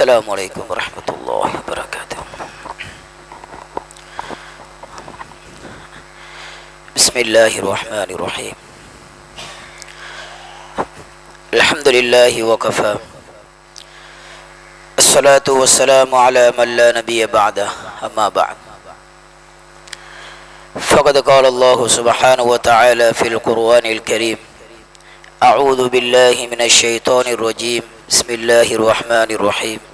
السلام عليكم ورحمة الله وبركاته. بسم الله الرحمن الرحيم. الحمد لله وكفى. الصلاة والسلام على من لا نبي بعده أما بعد. فقد قال الله سبحانه وتعالى في القرآن الكريم أعوذ بالله من الشيطان الرجيم. بسم الله الرحمن الرحيم.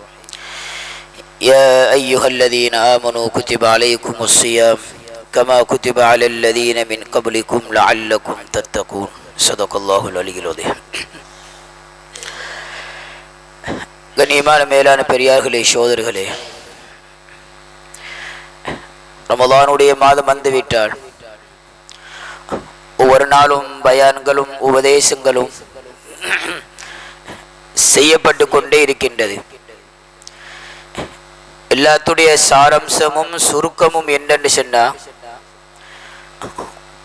يا أيها الذين آمنوا كتب عليكم الصيام كما كتب على الذين من قبلكم لعلكم تتقون صدق الله العلي العظيم கண்ணியமான மேலான பெரியார்களே சோதர்களே ரமலானுடைய மாதம் வந்துவிட்டால் ஒவ்வொரு நாளும் பயான்களும் உபதேசங்களும் செய்யப்பட்டு கொண்டே இருக்கின்றது எல்லாத்துடைய சாரம்சமும் சுருக்கமும் என்னன்னு சொன்னா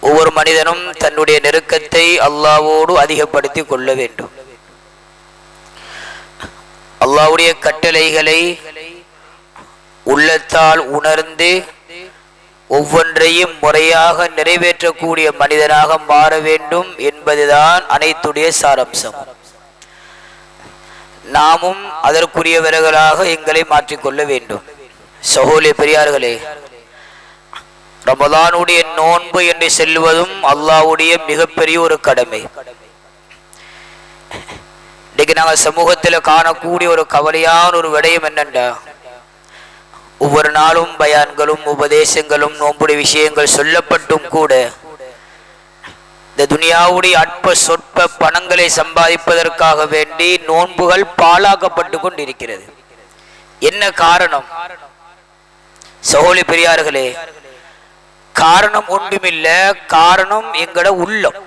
ஒவ்வொரு மனிதனும் தன்னுடைய நெருக்கத்தை அல்லாவோடு அதிகப்படுத்தி கொள்ள வேண்டும். அல்லாவுடைய கட்டளைகளை உள்ளத்தால் உணர்ந்து ஒவ்வொன்றையும் முறையாக நிறைவேற்றக்கூடிய மனிதனாக மாற வேண்டும் என்பதுதான் அனைத்துடைய சாரம்சம். நாமும் அதற்குரியவர்களாக எங்களை மாற்றிக்கொள்ள வேண்டும். சகோலே பெரியார்களே ரமதானுடைய நோன்பு என்று செல்வதும் அல்லாவுடைய மிகப்பெரிய ஒரு கடமை. இன்னைக்கு நாங்கள் சமூகத்தில் காணக்கூடிய ஒரு கவலையான ஒரு விடயம் என்னண்டா? ஒவ்வொரு நாளும் பயான்களும் உபதேசங்களும் நோம்புடைய விஷயங்கள் சொல்லப்பட்டும் கூட இந்த துனியாவுடைய அற்ப சொற்ப பணங்களை சம்பாதிப்பதற்காக வேண்டி நோன்புகள் பாழாக்கப்பட்டு கொண்டிருக்கிறது. என்ன காரணம்? சகோலி பெரியார்களே காரணம் ஒன்றுமில்ல காரணம் எங்கட உள்ளம்.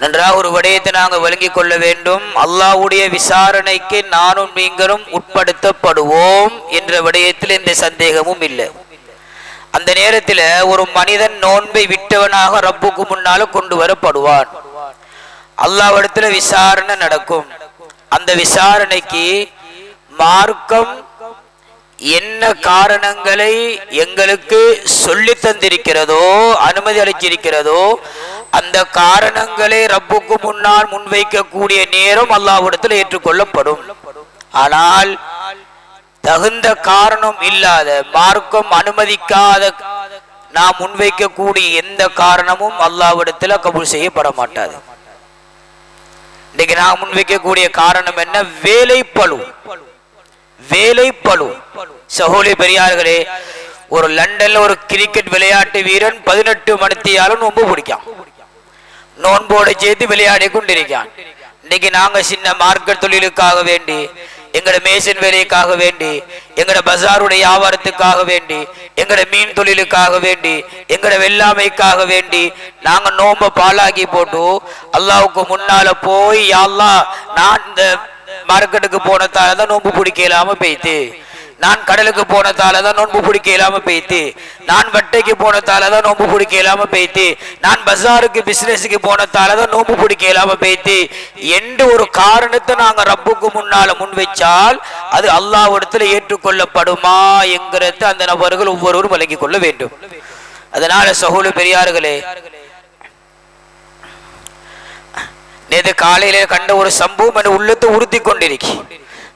நன்றாக ஒரு விடயத்தை நாங்கள் விளங்கிக் கொள்ள வேண்டும். அல்லாவுடைய விசாரணைக்கு நானும் நீங்களும் உட்படுத்தப்படுவோம் என்ற விடயத்தில் எந்த சந்தேகமும் இல்லை. அந்த நேரத்தில் ஒரு மனிதன் நோன்பை விட்டவனாக ரப்புக்கு முன்னால கொண்டு வரப்படுவான். அல்லாவிடத்துல விசாரணை நடக்கும். அந்த விசாரணைக்கு மார்க்கம் என்ன காரணங்களை எங்களுக்கு சொல்லி தந்திருக்கிறதோ அனுமதி அளிச்சிருக்கிறதோ அந்த காரணங்களை ரப்புக்கு முன்னால் முன்வைக்கக்கூடிய நேரம் அல்லாவிடத்தில் ஏற்றுக்கொள்ளப்படும். ஆனால் தகுந்த காரணம் இல்லாத மார்க்கம் அனுமதிக்காத நாம் முன்வைக்கக்கூடிய எந்த காரணமும் அல்லாவிடத்தில் கபூல் செய்யப்பட மாட்டாது இன்னைக்கு நான் முன்வைக்கக்கூடிய காரணம் என்ன? வேலை பழு வேலை பழு சகோலி பெரியார்களே ஒரு லண்டன்ல ஒரு கிரிக்கெட் விளையாட்டு வீரன் பதினெட்டு மணித்தியாலும் நோன்பு பிடிக்கான் நோன்போட சேர்த்து விளையாடி கொண்டிருக்கான் இன்னைக்கு நாங்க சின்ன மார்க்கெட் தொழிலுக்காக வேண்டி எங்கட மேசன் வேலைக்காக வேண்டி எங்கட பஜாருடைய வியாபாரத்துக்காக வேண்டி எங்கட மீன் தொழிலுக்காக வேண்டி எங்கட வெள்ளாமைக்காக வேண்டி நாங்க நோம்ப பாலாகி போட்டு அல்லாவுக்கு முன்னால போய் யாழ்லா நான் இந்த மார்க்கெட்டுக்கு போனதால தான் நோம்பு பிடிக்க இல்லாம போயிட்டு நான் கடலுக்கு போனதால தான் நோன்பு பிடிக்க இல்லாம போய்த்து நான் வட்டைக்கு போனதால தான் நோன்பு பிடிக்க இல்லாம போய்த்து நான் பஜாருக்கு பிசினஸுக்கு போனதால தான் நோன்பு பிடிக்க இல்லாம போய்த்து என்று ஒரு காரணத்தை நாங்க ரப்புக்கு முன்னால முன் வச்சால் அது அல்லாவிடத்துல ஏற்றுக்கொள்ளப்படுமா என்கிறத அந்த நபர்கள் ஒவ்வொருவரும் விளங்கிக் கொள்ள வேண்டும். அதனால சகோல பெரியார்களே நேற்று காலையில கண்ட ஒரு சம்பவம் என உள்ளத்தை உறுத்தி கொண்டிருக்கேன்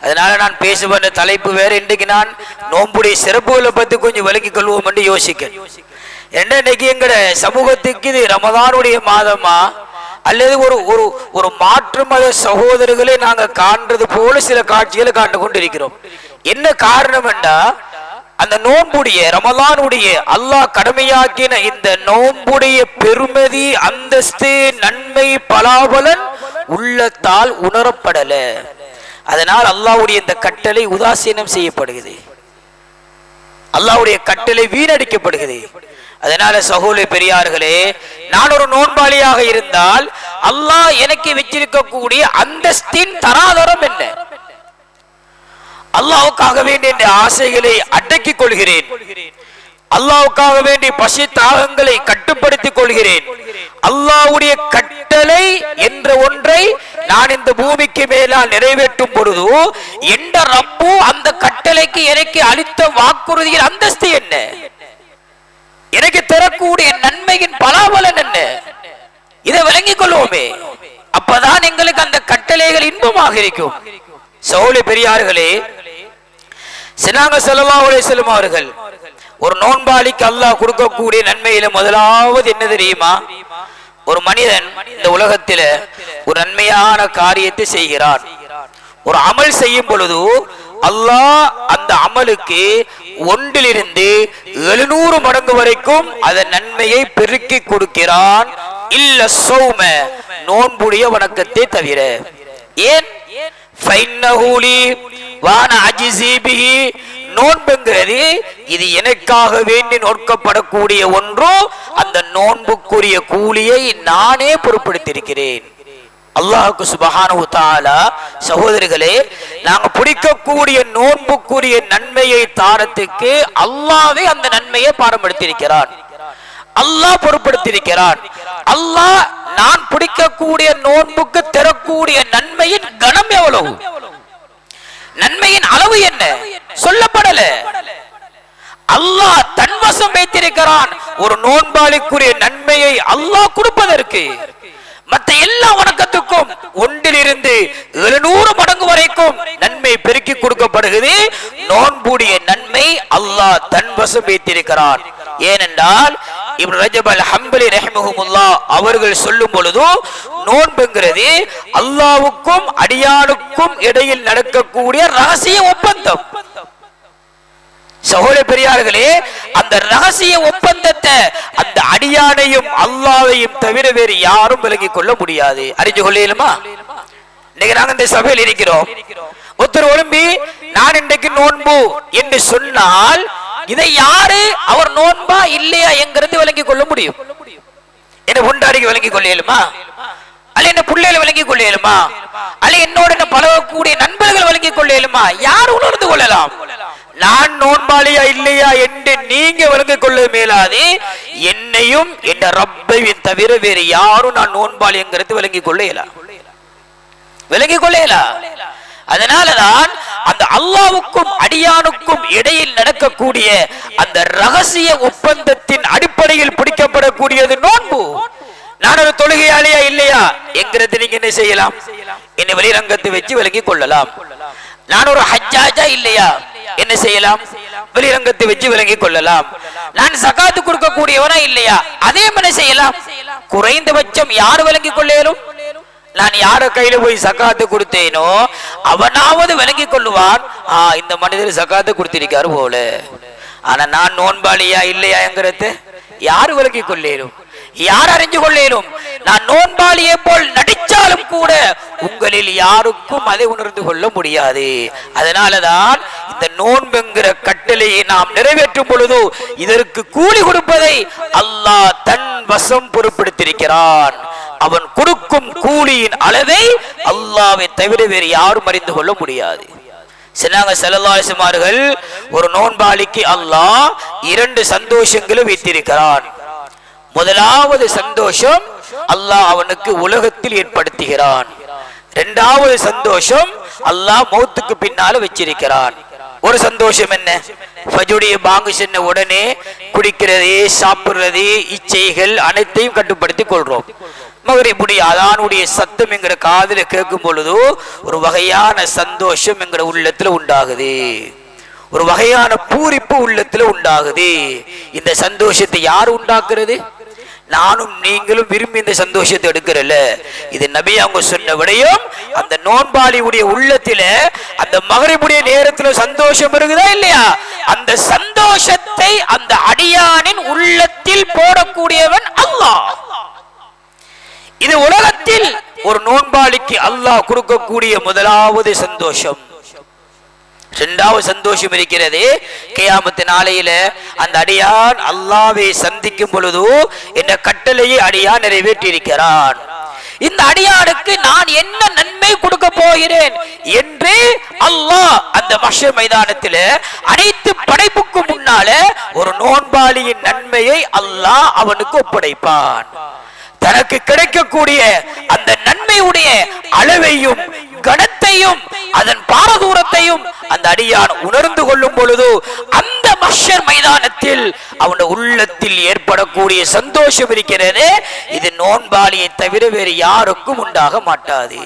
அதனால நான் பேசுவேன் தலைப்பு வேறு. இன்றைக்கு நான் நோம்புடைய சிறப்புகளை பற்றி கொஞ்சம் விலக்கிக் கொள்வோம் என்று யோசிக்க என்ன இன்னைக்கு எங்கட சமூகத்துக்கு இது ரமதானுடைய மாதமா? அல்லது ஒரு ஒரு ஒரு மாற்று மத சகோதரர்களை நாங்கள் காண்றது போல சில காட்சிகளை காண்டு கொண்டிருக்கிறோம். என்ன காரணம் என்றா அந்த நோன்புடைய ரமலானுடைய அல்லாஹ் கடமையாக்கின இந்த நோன்புடைய பெருமதி அந்தஸ்து நன்மை பலாபலன் உள்ளத்தால் உணரப்படல. அதனால் அல்லாவுடைய இந்த கட்டளை உதாசீனம் செய்யப்படுகிறது. அல்லாவுடைய கட்டளை வீணடிக்கப்படுகிறது. அதனால சகோலை பெரியார்களே நான் ஒரு நோன்பாளியாக இருந்தால் அல்லாஹ் எனக்கு வச்சிருக்கக்கூடிய அந்தஸ்தின் தராதரம் என்ன? அல்லாவுக்காக என்ற ஆசைகளை அடக்கிக் கொள்கிறேன். அல்லாவுக்காக வேண்டி பசி தாகங்களை கட்டுப்படுத்திக் கொள்கிறேன். அல்லாவுடைய கட்டளை என்ற ஒன்றை நான் இந்த பூமிக்கு மேலால் நிறைவேற்றும் பொழுது எந்த ரப்பு அந்த கட்டளைக்கு எனக்கு அளித்த வாக்குறுதியின் அந்தஸ்து என்ன? எனக்கு தரக்கூடிய நன்மையின் பலாபலன் என்ன? இதை விளங்கிக் கொள்வோமே. அப்பதான் எங்களுக்கு அந்த கட்டளைகள் இன்பமாக இருக்கும். சௌலி பெரியார்களே சினாங்க செல்லா செல்லும் அவர்கள் ஒரு நோன்பாளிக்கு அல்லாஹ் கொடுக்கக்கூடிய நன்மையில முதலாவது என்ன தெரியுமா? ஒரு மனிதன் இந்த உலகத்தில ஒரு நன்மையான காரியத்தை செய்கிறான். ஒரு அமல் செய்யும் பொழுது அல்லாஹ் அந்த அமலுக்கு ஒன்றிலிருந்து எழுநூறு மடங்கு வரைக்கும் அதன் நன்மையை பெருக்கி கொடுக்கிறான். இல்ல சௌம நோன்புடைய வணக்கத்தை தவிர. ஏன்? வான அஜிசிபிஹி நோன்புங்கிறது இது எனக்காக வேண்டி நோக்கப்படக்கூடிய ஒன்றோ. அந்த நோன்புக்குரிய கூலியை நானே பொறுப்படுத்தியிருக்கிறேன் அல்லாஹுக்கு சுபஹானஹு தாலா சகோதரிகளே நாங்க பிடிக்கக்கூடிய நோன்புக்குரிய நன்மையை தாரத்துக்கு அல்லாவே அந்த நன்மையை பாரம்படுத்தியிருக்கிறான் அல்லாஹ் பொறுப்படுத்தியிருக்கிறான் அல்லாஹ் நான் பிடிக்கக்கூடிய நோன்புக்கு தரக்கூடிய நன்மையின் கணம் எவ்வளவு? நன்மையின் அளவு என்ன? சொல்லப்படல. அல்லாஹ் தன்வசம் வைத்திருக்கிறான். ஒரு நோன்பாளிக்குரிய நன்மையை அல்லாஹ் கொடுப்பதற்கு. மத்த எல்லா வணக்கத்துக்கும் ஒன்றிலிருந்து எழுநூறு மடங்கு வரைக்கும் நன்மை பெருக்கி கொடுக்கப்படுகிறது. நோன்புடைய நன்மை அல்லாஹ் தன்வசம் வைத்திருக்கிறான். ஏனென்றால் இப்னு ரஜப் அல் ஹம்பலி ரஹ்மஹுமுல்லா அவர்கள் சொல்லும் பொழுது நோன்புங்கிறது அல்லாவுக்கும் அடியானுக்கும் இடையில் நடக்கக்கூடிய ரகசிய ஒப்பந்தம். சகோதர பெரியார்களே அந்த ரகசிய ஒப்பந்தத்தை அந்த அடியானையும் அல்லாவையும் தவிர வேறு யாரும் விலகிக் கொள்ள முடியாது. அறிஞ்சு கொள்ளையிலுமா இன்னைக்கு நாங்க இந்த சபையில் இருக்கிறோம். ஒருத்தர் ஒழும்பி நான் இன்றைக்கு நோன்பு என்று சொன்னால் இதை யாரு அவர் நோன்பா இல்லையா என்கிறது விளங்கிக் கொள்ள முடியும். என்ன பொண்டாடிக்கு விளங்கிக் கொள்ள இயலுமா அல்ல என்ன பிள்ளைகள் விளங்கிக் கொள்ள இயலுமா அல்ல என்னோட என்ன பழகக்கூடிய நண்பர்கள் விளங்கிக் கொள்ள இயலுமா யார் உணர்ந்து கொள்ளலாம்? நான் நோன்பாளியா இல்லையா என்று நீங்க விளங்கிக் கொள்ள மேலாது. என்னையும் என் ரப்பையும் தவிர வேறு யாரும் நான் நோன்பாளிங்கிறது விளங்கிக் கொள்ள இயலாம் விளங்கிக் கொள்ளேலா அதனாலதான் அந்த அல்லாவுக்கும் அடியானுக்கும் இடையில் நடக்கக்கூடிய அந்த ரகசிய ஒப்பந்தத்தின் அடிப்படையில் பிடிக்கப்படக்கூடியது நோன்பு. நான் ஒரு தொழுகையாளியா இல்லையா? என்கிறது நீங்க என்ன செய்யலாம்? என்னை வெளிரங்கத்தை வச்சு விலகி கொள்ளலாம். நான் ஒரு ஹஜ்ஜாஜா இல்லையா? என்ன செய்யலாம்? வெளிரங்கத்தை வச்சு விளங்கிக் கொள்ளலாம். நான் சகாத்து கொடுக்கக்கூடியவனா இல்லையா? அதே மாதிரி செய்யலாம்? குறைந்தபட்சம் யார் விலங்கி கொள்ளேனும் நான் யார கையில போய் சகாத்து கொடுத்தேனோ அவனாவது விளங்கி கொள்ளுவான் ஆ இந்த மனிதர் சகாத்தை கொடுத்திருக்காரு போல. ஆனா நான் நோன்பாளியா இல்லையாங்கிறது யாரு விளங்கி கொள்ளேரும் யார் அறிஞ்சு கொள்ளேனும் நான் நோன்பாளியை போல் நடிச்சாலும் கூட உங்களில் யாருக்கும் அதை உணர்ந்து கொள்ள முடியாது. அதனாலதான் இந்த நோன்புங்கிற கட்டளையை நாம் நிறைவேற்றும் பொழுது இதற்கு கூலி கொடுப்பதை அல்லாஹ் தன் வசம் பொறுப்படுத்திருக்கிறான் அவன் கொடுக்கும் கூலியின் அளவை அல்லாவை தவிர வேறு யாரும் அறிந்து கொள்ள முடியாது. சின்னாங்க செல்லல்லாசுமார்கள் ஒரு நோன்பாளிக்கு அல்லாஹ் இரண்டு சந்தோஷங்களும் வைத்திருக்கிறான். முதலாவது சந்தோஷம் அல்லாஹ் அவனுக்கு உலகத்தில் ஏற்படுத்துகிறான். இரண்டாவது சந்தோஷம் அல்லாஹ் மௌத்துக்கு பின்னால வச்சிருக்கிறான். ஒரு சந்தோஷம் என்ன? ஃபஜுடைய பாங்கு சென்ன உடனே குடிக்கிறது சாப்பிடுறது இச்சைகள் அனைத்தையும் கட்டுப்படுத்தி கொள்றோம். மகரிபுடைய அதானுடைய சத்தம் என்கிற காதுல கேட்கும் பொழுது ஒரு வகையான சந்தோஷம் என்கிற உள்ளத்துல உண்டாகுது. ஒரு வகையான பூரிப்பு உள்ளத்துல உண்டாகுது. இந்த சந்தோஷத்தை யார் உண்டாக்குறது? நானும் நீங்களும் விரும்பி இந்த சந்தோஷத்தை எடுக்கிறல்ல. இது நபி அவங்க சொன்ன விடையும். அந்த நோன்பாளியுடைய உள்ளத்தில அந்த மகரிபுடைய நேரத்துல சந்தோஷம் இருக்குதா இல்லையா? அந்த சந்தோஷத்தை அந்த அடியானின் உள்ளத்தில் போடக்கூடியவன் அல்லாஹ். இது உலகத்தில் ஒரு நோன்பாளிக்கு அல்லாஹ் கொடுக்கக்கூடிய முதலாவது சந்தோஷம். இரண்டாவது சந்தோஷம் இருக்கிறது. கேயாமத்து நாளையில அந்த அடியான் அல்லாவை சந்திக்கும் பொழுது என்ற கட்டளையை அடியான் நிறைவேற்றி இருக்கிறான் இந்த அடியானுக்கு நான் என்ன நன்மை கொடுக்க போகிறேன் என்று அல்லாஹ் அந்த மஷ மைதானத்தில் அனைத்து படைப்புக்கு முன்னால ஒரு நோன்பாளியின் நன்மையை அல்லாஹ் அவனுக்கு ஒப்படைப்பான். தனக்கு கிடைக்கக்கூடிய அந்த நன்மையுடைய அளவையும் கணத்தையும் அதன் பாரதூரத்தையும் அந்த அடியான் உணர்ந்து கொள்ளும் பொழுது அந்த மஷர் மைதானத்தில் அவனுடைய உள்ளத்தில் ஏற்படக்கூடிய சந்தோஷம் இருக்கிறது. இது நோன்பாளியை தவிர வேறு யாருக்கும் உண்டாக மாட்டாது.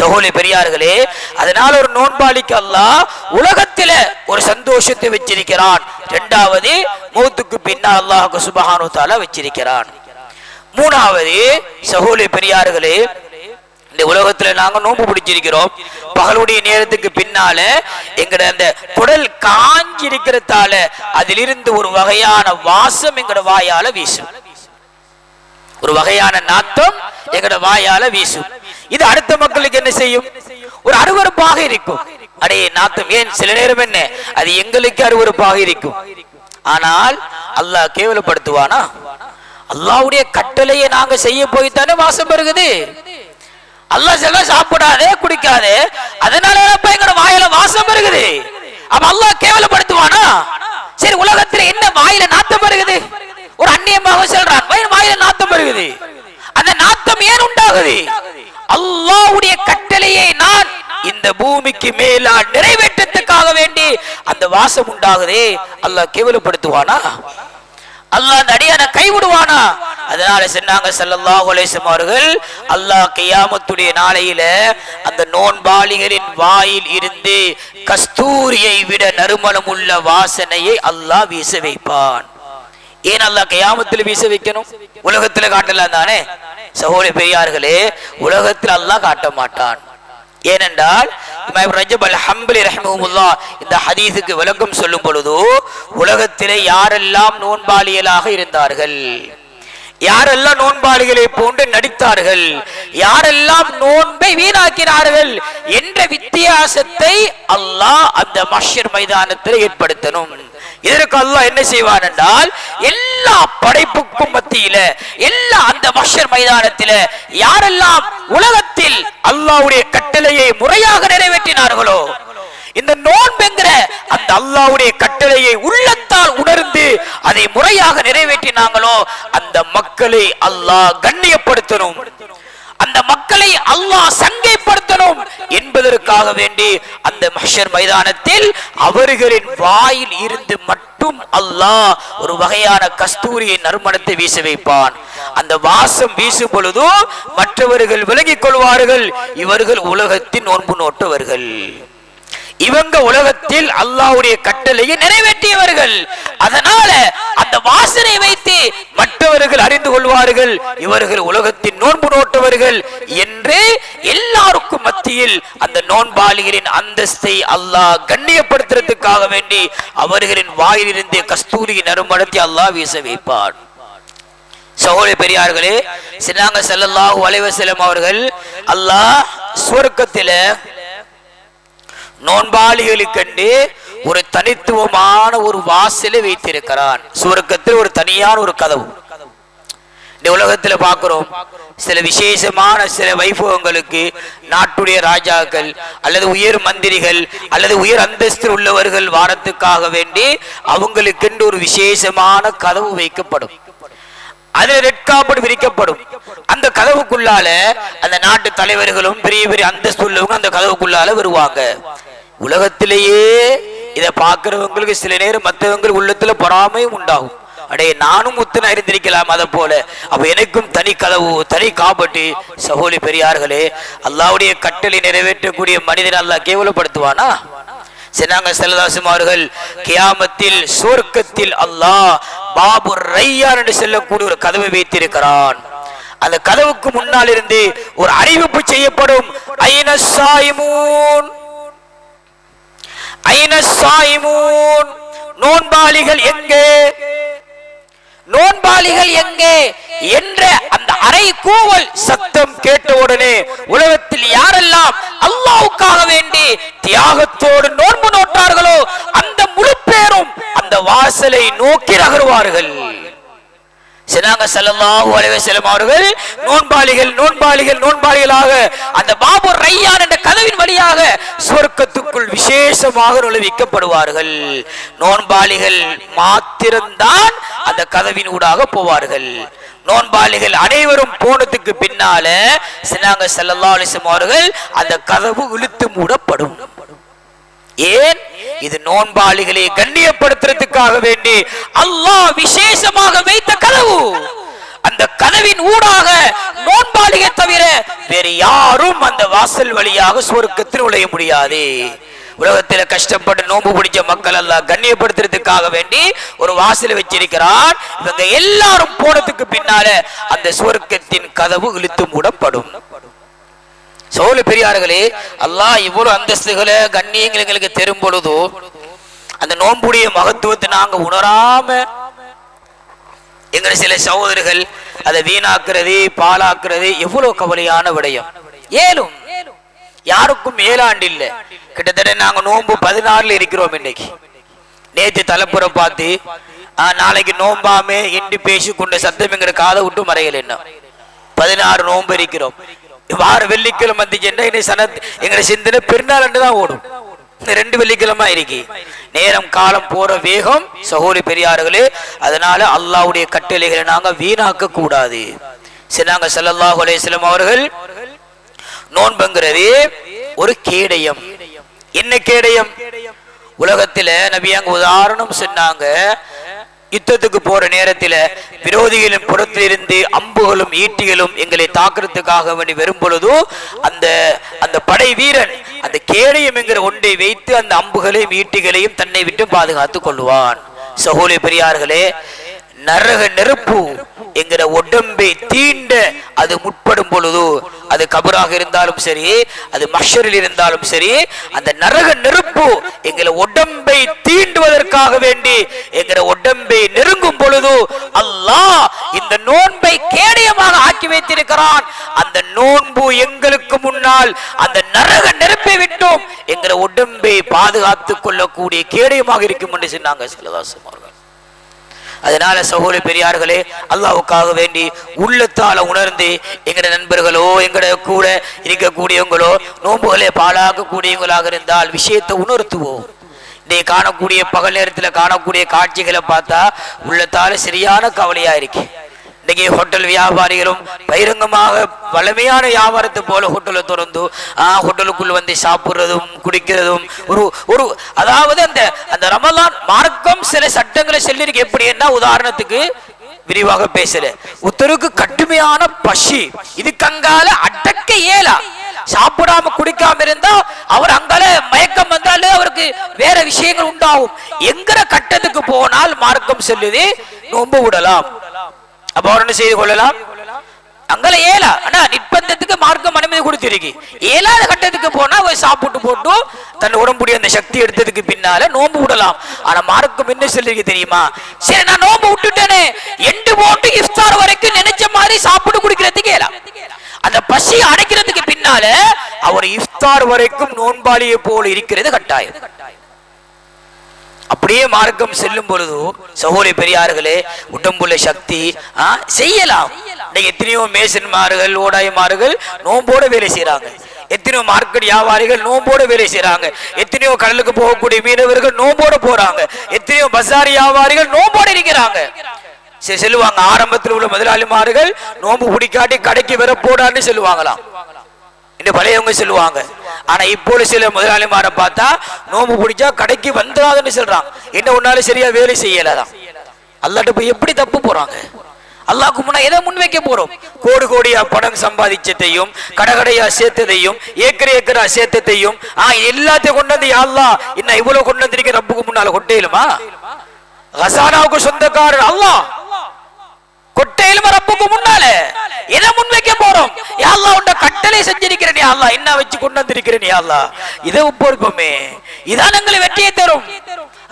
சகோலி பெரியார்களே அதனால ஒரு நோன்பாளிக்கு அல்லாஹ் உலகத்தில ஒரு சந்தோஷத்தை வச்சிருக்கிறான். இரண்டாவது மௌத்துக்கு பின்னால் அல்லாஹ் சுபஹானு தாலா வச்சிருக்கிறான். மூணாவது சகோலி பெரியார்களே இந்த உலகத்துல நாங்க நோன்பு பிடிச்சிருக்கிறோம். பகலுடைய நேரத்துக்கு பின்னால எங்கட அந்த குடல் காஞ்சிருக்கிறதால அதிலிருந்து ஒரு வகையான வாசம் எங்கட வாயால வீசும். ஒரு வகையான நாத்தம் எங்கட வாயால வீசும். இது அடுத்த மக்களுக்கு என்ன செய்யும்? ஒரு அருவருப்பாக இருக்கும். அடே நாத்தம் ஏன்? சில நேரம் என்ன? அது எங்களுக்கு அருவருப்பாக இருக்கும். ஆனால் அல்லாஹ் கேவலப்படுத்துவானா? அல்லாவுடைய கட்டளையை நாங்க செய்ய போய் தானே வாசம் பெருகுது அல்லாஹ் சொல்ல சாப்பிடாதே குடிக்காதே. அதனால என்னப்பா எங்கட வாயில வாசம் இருக்குது அப்ப அல்லாஹ் கேவலப்படுத்துவானா? சரி உலகத்துல என்ன வாயில நாத்தம் வருகுது ஒரு அந்நியமாக சொல்றான் வாயில நாத்தம் வருகுது அந்த நாத்தம் ஏன் உண்டாகுது? அல்லாவுடைய கட்டளையை நான் இந்த பூமிக்கு மேலா நிறைவேற்றத்துக்காக வேண்டி அந்த வாசம் உண்டாகுதே. அல்லாஹ் கேவலப்படுத்துவானா? அல்லாஹ் அந்த அடியான கைவிடுவானா? அதனால சொன்னாங்க செல்லல்லா அலைஹி அவர்கள் அல்லாஹ் கியாமத்துடைய நாளையில அந்த நோன்பாளிகளின் வாயில் இருந்து கஸ்தூரியை விட நறுமணம் உள்ள வாசனையை அல்லாஹ் வீச வைப்பான். ஏன் அல்லாஹ் கியாமத்தில் வீச வைக்கணும்? உலகத்துல காட்டலாம் தானே? சகோதரி பெரியார்களே உலகத்தில் அல்லாஹ் காட்ட மாட்டான். ஏனென்றால் ரஜப் அல் ஹம்பலி இந்த ஹதீஸுக்கு விளக்கம் சொல்லும் பொழுது உலகத்திலே யாரெல்லாம் நோன்பாளியலாக இருந்தார்கள்? யாரெல்லாம் நோன்பாளிகளை போன்று நடித்தார்கள் யாரெல்லாம் நோன்பை வீணாக்கினார்கள் என்ற வித்தியாசத்தை அல்லாஹ் அந்த மஷர் மைதானத்தில் ஏற்படுத்தணும். இதற்கு அல்லாஹ் என்ன செய்வான் என்றால் எல்லா படைப்புக்கும் மத்தியில எல்லா அந்த மஷர் மைதானத்தில யாரெல்லாம் உலகத்தில் அல்லாவுடைய கட்டளையை முறையாக நிறைவேற்றினார்களோ இந்த நோன்பெங்கிற அந்த அல்லாவுடைய கட்டளையை உள்ள அதை நிறைவேற்றினாங்களோ அந்த மக்களை அல்லாஹ் கண்ணியப்படுத்தணும். அந்த மக்களை அல்லாஹ் சங்கைப்படுத்தணும் என்பதற்காக வேண்டி அந்த மஷர் மைதானத்தில் அவர்களின் வாயில் இருந்து மட்டும் அல்லாஹ் ஒரு வகையான கஸ்தூரியை நறுமணத்தை வீச வைப்பான். அந்த வாசம் வீசும் பொழுதும் மற்றவர்கள் விலகிக் கொள்வார்கள். இவர்கள் உலகத்தின் நோன்பு நோட்டவர்கள். இவங்க உலகத்தில் அல்லாவுடைய கட்டளையை நிறைவேற்றியவர்கள். அதனால அந்த வாசனை வைத்து மற்றவர்கள் அறிந்து கொள்வார்கள். இவர்கள் உலகத்தின் நோன்பு நோட்டவர்கள் என்று எல்லாருக்கும் மத்தியில் அந்த நோன்பாளிகளின் அந்தஸ்தை அல்லாஹ் கண்ணியப்படுத்துறதுக்காக வேண்டி அவர்களின் வாயிலிருந்து கஸ்தூரியை நறுமணத்தை அல்லாஹ் வீச வைப்பான். சகோதரி பெரியார்களே சின்னாங்க செல்லல்லாஹு அலைவசலம் அவர்கள் அல்லாஹ் சுவர்க்கத்தில நோன்பாளிகளுக்கென்று ஒரு தனித்துவமான ஒரு வாசலை வைத்திருக்கிறான். சுவர்க்கத்தில் ஒரு தனியான ஒரு கதவு. இந்த உலகத்துல பாக்குறோம் சில விசேஷமான சில வைபவங்களுக்கு நாட்டுடைய ராஜாக்கள் அல்லது உயர் மந்திரிகள் அல்லது உயர் அந்தஸ்து உள்ளவர்கள் வாரத்துக்காக வேண்டி அவங்களுக்கென்று ஒரு விசேஷமான கதவு வைக்கப்படும். அது ரெட் காப்பட் விரிக்கப்படும். அந்த கதவுக்குள்ளால அந்த நாட்டு தலைவர்களும் பெரிய பெரிய அந்தஸ்து உள்ளவங்க அந்த கதவுக்குள்ளால வருவாங்க. உலகத்திலேயே இதை பார்க்கிறவங்களுக்கு சில நேரம் மற்றவங்க உள்ளத்துல பொறாமையும் உண்டாகும். அடே நானும் முத்தனை அறிந்திருக்கலாம் அதை போல. அப்ப எனக்கும் தனி கதவு தனி காப்பட்டு சகோலி பெரியார்களே அல்லாவுடைய கட்டளை நிறைவேற்றக்கூடிய மனிதன் அல்லாஹ் கேவலப்படுத்துவானா? சென்னாங்க செல்லதாசம் அவர்கள் கியாமத்தில் சுவர்க்கத்தில் அல்லாஹ் பாபு ரையான் என்று செல்லக்கூடிய ஒரு கதவை வைத்திருக்கிறான். அந்த கதவுக்கு முன்னால் இருந்து ஒரு அறிவிப்பு செய்யப்படும். ஐநசாயிமூன் நோன்பாளிகள் எங்கே? நோன்பாளிகள் எங்கே? என்ற அந்த அறை கூவல் சத்தம் கேட்ட உடனே உலகத்தில் யாரெல்லாம் அல்லாவுக்காக வேண்டி தியாகத்தோடு நோன்பு நோட்டார்களோ அந்த முழு பேரும் அந்த வாசலை நோக்கி நகருவார்கள். சினாங்க ஸல்லல்லாஹு அலைஹி வஸல்லம் அவர்கள் நோன்பாளிகள் நோன்பாளிகள் நோன்பாளிகளாக அந்த பாபு ரையான் என்ற கதவின் வழியாக சொர்க்கத்துக்குள் விசேஷமாக நுழைவிக்கப்படுவார்கள். நோன்பாளிகள் மாத்திரம்தான் அந்த கதவின் ஊடாக போவார்கள். நோன்பாளிகள் அனைவரும் போனதுக்கு பின்னால சினாங்க ஸல்லல்லாஹு அலைஹி அவர்கள் அந்த கதவு இழுத்து மூடப்படும். ஏன்? இது நோன்பாளிகளை கண்ணியப்படுத்துறதுக்காக வேண்டி அல்லாஹ் விசேஷமாக வைத்த கதவு அந்த கதவின் ஊடாக நோன்பாளிகை தவிர வேறு யாரும் அந்த வாசல் வழியாக சுவர்க்கத்தில் நுழைய முடியாது. உலகத்தில் கஷ்டப்பட்டு நோன்பு பிடிச்ச மக்கள் எல்லாம் கண்ணியப்படுத்துறதுக்காக வேண்டி ஒரு வாசல் வச்சிருக்கிறான். இவங்க எல்லாரும் போனதுக்கு பின்னால அந்த சுவர்க்கத்தின் கதவு இழுத்து மூடப்படும். அன்புள்ள பெரியார்களே அல்லாஹ் இவ்வளவு அந்தஸ்துகளை கண்ணியங்கள் எங்களுக்கு தரும் பொழுதோ அந்த நோன்புடைய மகத்துவத்தை நாங்க உணராம எங்களை சில சகோதரர்கள் அதை வீணாக்குறது பாலாக்குறது எவ்வளவு கவலையான விடயம். ஏலும் யாருக்கும் ஏழாண்டு இல்லை. கிட்டத்தட்ட நாங்க நோன்பு பதினாறுல இருக்கிறோம் இன்னைக்கு. நேத்து தலைப்புறம் பார்த்து நாளைக்கு நோம்பாமே இண்டி பேசி கொண்டு சத்தம் எங்க காதை விட்டு மறையல என்ன பதினாறு நோன்பு இருக்கிறோம். வார வெள்ளிக்கிழமை வந்துச்சுன்னா இன்னைக்கு சனத் எங்களை சிந்தனை பெருநாள் தான் ஓடும். ரெண்டு வெள்ளிக்கிழமை இருக்கு நேரம் காலம் போற வேகம் சகோதரி பெரியார்களே அதனால அல்லாவுடைய கட்டளைகளை நாங்க வீணாக்க கூடாது. சின்னாங்க நாங்க அலேஸ்லம் அவர்கள் நோன்புங்கிறது ஒரு கேடயம். என்ன கேடயம்? உலகத்துல நபியாங்க உதாரணம் சொன்னாங்க யுத்தத்துக்கு போற நேரத்தில் விரோதிகளின் புறத்திலிருந்து அம்புகளும் ஈட்டிகளும் எங்களை தாக்குறதுக்காக வேண்டி வரும் பொழுதும் அந்த அந்த படை வீரன் அந்த கேடயம் என்கிற ஒன்றை வைத்து அந்த அம்புகளையும் ஈட்டிகளையும் தன்னை விட்டு பாதுகாத்து கொள்வான் சகோதரி பெரியார்களே நரக நெருப்பு என்கிற உடம்பை தீண்ட அது முற்படும் பொழுது அது கபராக இருந்தாலும் சரி அது மஷரில் இருந்தாலும் சரி அந்த நரக நெருப்பு எங்களை உடம்பை தீண்டுவதற்காக வேண்டி எங்களை உடம்பை நெருங்கும் பொழுது அல்லாஹ் இந்த நோன்பை கேடயமாக ஆக்கி வைத்திருக்கிறான். அந்த நோன்பு எங்களுக்கு முன்னால் அந்த நரக நெருப்பை விட்டும் எங்களை உடம்பை பாதுகாத்துக் கொள்ளக்கூடிய கேடயமாக இருக்கும் என்று சொன்னாங்க. சிலதாசம் அவர்கள். அதனால சகோதர பெரியார்களே அல்லாவுக்காக வேண்டி உள்ளத்தால உணர்ந்து எங்கட நண்பர்களோ எங்கட கூட இருக்கக்கூடியவங்களோ நோன்புகளை பாழாக்கக்கூடியவங்களாக இருந்தால் விஷயத்தை உணர்த்துவோம். இன்னைக்கு காணக்கூடிய பகல் நேரத்தில் காணக்கூடிய காட்சிகளை பார்த்தா உள்ளத்தால சரியான கவலையா இருக்கேன் இன்னைக்கு ஹோட்டல் வியாபாரிகளும் பகிரங்கமாக வலிமையான வியாபாரத்தை போல ஹோட்டலை திறந்து ஹோட்டலுக்குள் ஹோட்டலுக்குள்ள வந்து சாப்பிடுறதும் குடிக்கிறதும் ஒரு ஒரு அதாவது அந்த அந்த ரமலான் மார்க்கம் சில சட்டங்களை சொல்லியிருக்கு. எப்படின்னா உதாரணத்துக்கு விரிவாக பேசல ஒருத்தருக்கு கட்டுமையான பசி இதுக்கு அங்கால அடக்க இயலா சாப்பிடாம குடிக்காம இருந்தா அவர் அங்கால மயக்கம் வந்தாலே அவருக்கு வேற விஷயங்கள் உண்டாகும். எங்கிற கட்டத்துக்கு போனால் மார்க்கம் சொல்லுது நோன்பு விடலாம். அப்ப அவர் என்ன செய்து கொள்ளலாம்? அங்கல ஏலா. ஆனா நிர்பந்தத்துக்கு மார்க்கம் அனுமதி கொடுத்திருக்கு. ஏழாத கட்டத்துக்கு போனா அவர் சாப்பிட்டு போட்டு தன் உடம்புடைய அந்த சக்தி எடுத்ததுக்கு பின்னால நோன்பு விடலாம். ஆனா மார்க்கம் என்ன சொல்லிருக்கு தெரியுமா? சரி நான் நோன்பு விட்டுட்டேனே. எண்டு போட்டு இஃப்தார் வரைக்கும் நினைச்ச மாதிரி சாப்பிட்டு குடிக்கிறதுக்கு ஏலா. அந்த பசி அடைக்கிறதுக்கு பின்னால அவர் இஃப்தார் வரைக்கும் நோன்பாளியை போல இருக்கிறது கட்டாயம். அப்படியே மார்க்கம் செல்லும் பொழுது சகோதரி பெரியார்களே உடம்புள்ள சக்தி ஆ, செய்யலாம். இன்னைக்கு எத்தனையோ மேசன்மார்கள் ஓடாயமார்கள் நோம்போட வேலை செய்யறாங்க எத்தனையோ மார்க்கெட் வியாபாரிகள் நோம்போட வேலை செய்யறாங்க எத்தனையோ கடலுக்கு போகக்கூடிய மீனவர்கள் நோம்போட போறாங்க. எத்தனையோ பசாரி வியாபாரிகள் நோம்போட இருக்கிறாங்க. சரி ஆரம்பத்தில் உள்ள முதலாளிமார்கள் நோம்பு பிடிக்காட்டி கடைக்கு வர போடான்னு சொல்லுவாங்களாம். என்று பழையவங்க சொல்லுவாங்க. ஆனா இப்போ சில முதலாளிமாரை பார்த்தா நோம்பு பிடிச்சா கடைக்கு வந்துடாதுன்னு சொல்றாங்க. என்ன ஒன்னாலும் சரியா வேலை செய்யலதான். அல்லாட்ட போய் எப்படி தப்பு போறாங்க? அல்லாஹ்க்கு முன்னா எதை முன்வைக்க போறோம்? கோடி கோடியா பணம் சம்பாதிச்சதையும் கடகடையா சேர்த்ததையும் ஏக்கர் ஏக்கரா சேர்த்ததையும் ஆ எல்லாத்தையும் கொண்டு வந்து யாழ்லா என்ன இவ்வளவு கொண்டு வந்திருக்க ரப்புக்கு முன்னால கொட்டையிலுமா ஹசானாவுக்கு சொந்தக்காரர் அல்லா கொட்டையிலுமா ரப்புக்கு முன்னால? எதை முன்வைக்க போறோம்? யாழ்லா உண்ட கட்டளை அல்லா என்ன வச்சு கொண்டு வந்திருக்கிறேன் அல்லா இதை ஒப்பொருப்போமே இதான் எங்களை வெற்றியை தரும்.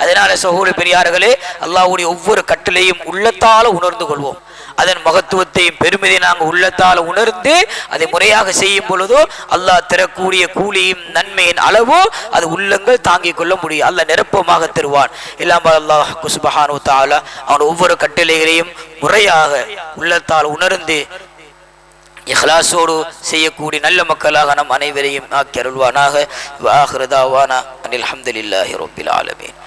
அதனால சகோதர பெரியார்களே அல்லாவுடைய ஒவ்வொரு கட்டளையும் உள்ளத்தால உணர்ந்து கொள்வோம். அதன் மகத்துவத்தையும் பெருமிதை நாங்கள் உள்ளத்தால் உணர்ந்து அதை முறையாக செய்யும் பொழுதோ அல்லாஹ் தரக்கூடிய கூலியும் நன்மையின் அளவோ அது உள்ளங்கள் தாங்கிக் கொள்ள முடியும். அல்ல நிரப்பமாக தருவான். இல்லாமல் அல்லாஹ் குசுபஹானு தாலா அவன் ஒவ்வொரு கட்டளைகளையும் முறையாக உள்ளத்தால் உணர்ந்து இஹ்லாசோடு செய்யக்கூடிய நல்ல மக்களாக நம் அனைவரையும் ஆக்கி அருள்வானாக. வாஹிருதாவானா அனில் அஹமதுல்லாஹி ரபில் ஆலமீன்.